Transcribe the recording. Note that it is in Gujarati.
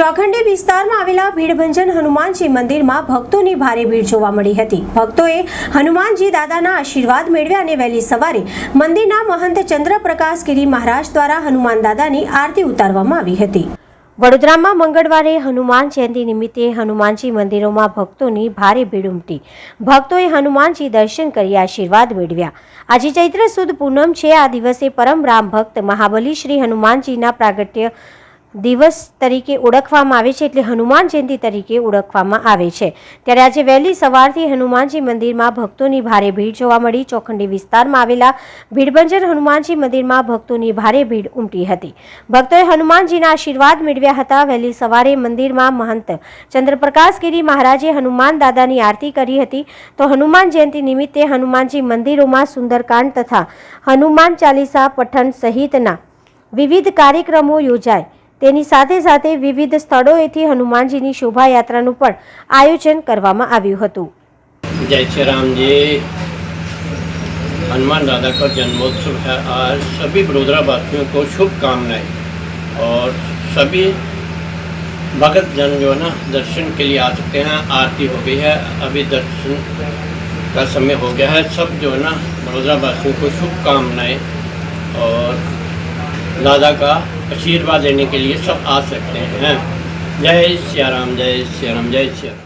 ચોખંડી વિસ્તારમાં આવેલા ભીડભંજન હનુમાનજી મંદિરમાં ભક્તોની ભારે ભીડ જોવા મળી હતી. ભક્તોએ હનુમાનજી દાદાના આશીર્વાદ મેળવ્યા અને વહેલી સવારે મંદિરના મહંત ચંદ્રપ્રકાશ ગિરી મહારાજ દ્વારા હનુમાન દાદાની આરતી ઉતારવામાં આવી હતી. વડોદરામાં મંગળવારે હનુમાન જયંતિ નિમિત્તે હનુમાનજી મંદિરોમાં ભક્તોની ભારે ભીડ ઉમટી. ભક્તોએ હનુમાનજી દર્શન કરી આશીર્વાદ મેળવ્યા. આજે ચૈત્ર સુદ પૂનમ છે. આ દિવસે પરમ રામ ભક્ત મહાબલી શ્રી હનુમાનજીના પ્રાગટ્ય દિવસ તરીકે ઓળખવામાં આવે છે એટલે હનુમાન જયંતિ તરીકે ઓળખવામાં આવે છે. ત્યારે આજે વહેલી સવારથી હનુમાનજી મંદિરમાં ભક્તોની ભારે ભીડ જોવા મળી. ચોખંડી વિસ્તારમાં આવેલા ભીડભંજન હનુમાનજી મંદિરમાં ભક્તોની ભારે ભીડ ઉમટી હતી. ભક્તોએ હનુમાનજીના આશીર્વાદ મેળવ્યા હતા. વહેલી સવારે મંદિરમાં મહંત ચંદ્રપ્રકાશગીરી મહારાજે હનુમાન દાદાની આરતી કરી હતી. તો હનુમાન જયંતિ નિમિત્તે હનુમાનજી મંદિરોમાં સુંદરકાંડ તથા હનુમાન ચાલીસા પઠન સહિતના વિવિધ કાર્યક્રમો યોજાય. તેની સાથે સાથે વિવિધ સ્થળોએથી હનુમાનજીની શોભાયાત્રાનું પણ આયોજન કરવામાં આવ્યું હતું जय श्री राम जी हनुमान दादा का जन्मोत्सव है आज सभी बड़ोदरा वासियों को शुभकामनाएं और सभी भगत जन जो है ना दर्शन के लिए आ सकते हैं आरती हो गई है अभी दर्शन का समय हो गया है सब जो है ना बड़ोदरा वासियों को शुभकामनाएं और दादा का आशीर्वाद लेने के लिए सब आ सकते हैं जय श्री राम जय श्री राम जय श्री राम